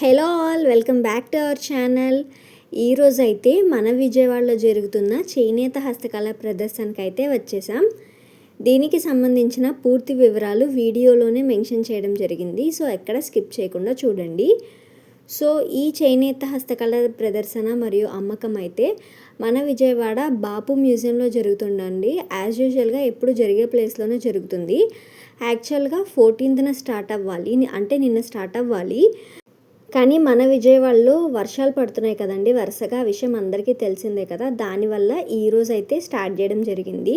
Hello all welcome back to our channel. ఈరోజు అయితే మన విజయవాడలో జరుగుతున్న చేనేత హస్తకళ ప్రదర్శనకి అయితే వచ్చేసాం. దీనికి సంబంధించిన పూర్తి వివరాలు వీడియోలోనే మెన్షన్ చేయడం జరిగింది. సో ఎక్కడ స్కిప్ చేయకుండా చూడండి. సో ఈ చేనేత హస్తకళ ప్రదర్శన మరియు అమ్మకం అయితే మన విజయవాడ బాపు మ్యూజియంలో జరుగుతుందండి. యాజ్ యూజువల్గా ఎప్పుడు జరిగే ప్లేస్లోనే జరుగుతుంది. యాక్చువల్గా ఫోర్టీన్త్న స్టార్ట్ అవ్వాలి. అంటే నిన్న స్టార్ట్ అవ్వాలి. కానీ మన విజయవాడలో వర్షాలు పడుతున్నాయి కదండి. వరుసగా ఆ విషయం అందరికీ తెలిసిందే కదా. దానివల్ల ఈరోజు అయితే స్టార్ట్ చేయడం జరిగింది.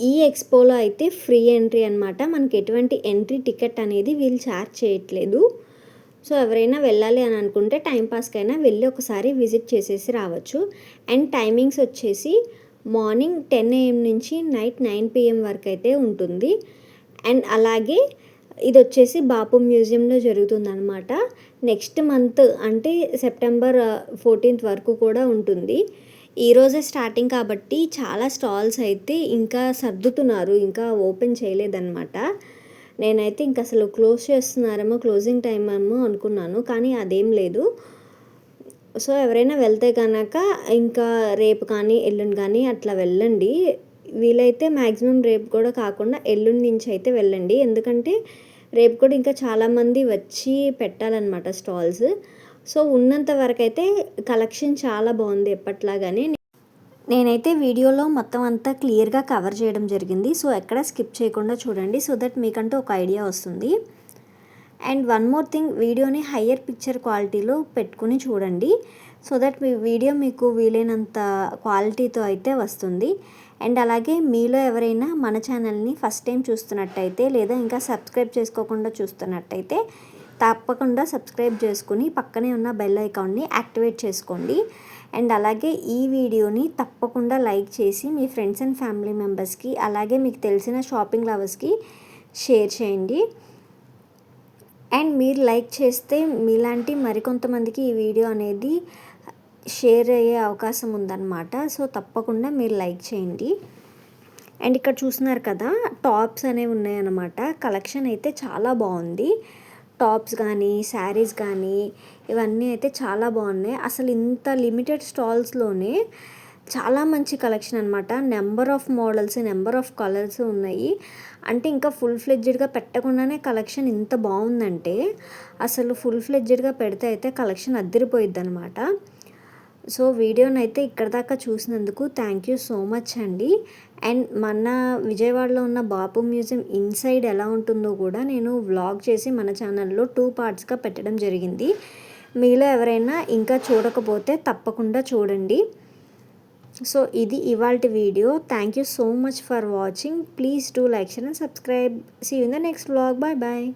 ఈ ఎక్స్పోలో అయితే ఫ్రీ ఎంట్రీ అనమాట మనకి ఎటువంటి ఎంట్రీ టికెట్ అనేది వీళ్ళు ఛార్జ్ చేయట్లేదు. సో ఎవరైనా వెళ్ళాలి అని అనుకుంటే టైంపాస్కైనా వెళ్ళి ఒకసారి విజిట్ చేసేసి రావచ్చు. అండ్ టైమింగ్స్ వచ్చేసి మార్నింగ్ టెన్ ఏఎం నుంచి నైట్ నైన్ పిఎం వరకు అయితే ఉంటుంది. అండ్ అలాగే ఇది వచ్చేసి బాపు మ్యూజియంలో జరుగుతుందన్నమాట. నెక్స్ట్ మంత్ అంటే సెప్టెంబర్ ఫోర్టీన్త్ వరకు కూడా ఉంటుంది. ఈరోజే స్టార్టింగ్ కాబట్టి చాలా స్టాల్స్ అయితే ఇంకా సర్దుతున్నారు ఇంకా ఓపెన్ చేయలేదన్నమాట. నేనైతే ఇంక అసలు క్లోజ్ చేస్తున్నారేమో క్లోజింగ్ టైం ఏమో అనుకున్నాను కానీ అదేం లేదు. సో ఎవరైనా వెళ్తే కనుక ఇంకా రేపు కానీ ఎల్లుండి కానీ అట్లా వెళ్ళండి. వీలైతే మ్యాక్సిమం రేపు కూడా కాకుండా ఎల్లుండి నుంచి అయితే వెళ్ళండి. ఎందుకంటే రేపు కూడా ఇంకా చాలామంది వచ్చి పెట్టాలన్నమాట స్టాల్స్. సో ఉన్నంత వరకు అయితే కలెక్షన్ చాలా బాగుంది ఎప్పట్లాగానే. నేనైతే వీడియోలో మొత్తం అంతా క్లియర్గా కవర్ చేయడం జరిగింది. సో ఎక్కడ స్కిప్ చేయకుండా చూడండి సో దట్ మీకంటూ ఒక ఐడియా వస్తుంది. అండ్ వన్ మోర్ థింగ్ వీడియోని హయ్యర్ పిక్చర్ క్వాలిటీలో పెట్టుకుని చూడండి. సో దట్ మీ వీడియో మీకు వీలైనంత క్వాలిటీతో అయితే వస్తుంది. అండ్ అలాగే మీలో ఎవరైనా మన ఛానల్ని ఫస్ట్ టైం చూస్తున్నట్టయితే లేదా ఇంకా సబ్స్క్రైబ్ చేసుకోకుండా చూస్తున్నట్టయితే తప్పకుండా సబ్స్క్రైబ్ చేసుకుని పక్కనే ఉన్న బెల్ ఐకాన్ని యాక్టివేట్ చేసుకోండి. అండ్ అలాగే ఈ వీడియోని తప్పకుండా లైక్ చేసి మీ ఫ్రెండ్స్ అండ్ ఫ్యామిలీ మెంబర్స్కి అలాగే మీకు తెలిసిన షాపింగ్ లవర్స్కి షేర్ చేయండి. అండ్ మీరు లైక్ చేస్తే మీలాంటి మరికొంతమందికి ఈ వీడియో అనేది షేర్ అయ్యే అవకాశం ఉందన్నమాట. సో తప్పకుండా మీరు లైక్ చేయండి. అండ్ ఇక్కడ చూస్తున్నారు కదా టాప్స్ అనేవి ఉన్నాయన్నమాట. కలెక్షన్ అయితే చాలా బాగుంది. టాప్స్ కానీ శారీస్ కానీ ఇవన్నీ అయితే చాలా బాగున్నాయి. అసలు ఇంత లిమిటెడ్ స్టాల్స్లోనే చాలా మంచి కలెక్షన్ అనమాట number of models number of colours ఉన్నాయి. అంటే ఇంకా ఫుల్ ఫ్లెడ్జెడ్గా పెట్టకుండానే కలెక్షన్ ఇంత బాగుందంటే అసలు ఫుల్ ఫ్లెడ్జెడ్గా పెడితే అయితే కలెక్షన్ అద్దరిపోయిద్ది అనమాట సో వీడియోని అయితే ఇక్కడ దాకా చూసినందుకు థ్యాంక్ యూ సో మచ్ అండి. అండ్ మన విజయవాడలో ఉన్న బాపు మ్యూజియం ఇన్సైడ్ ఎలా ఉంటుందో కూడా నేను వ్లాగ్ చేసి మన ఛానల్లో టూ పార్ట్స్గా పెట్టడం జరిగింది. మీలో ఎవరైనా ఇంకా చూడకపోతే తప్పకుండా చూడండి. సో ఇది ఇవాళ video. Thank you so much for watching please do like share and subscribe see in the next vlog bye bye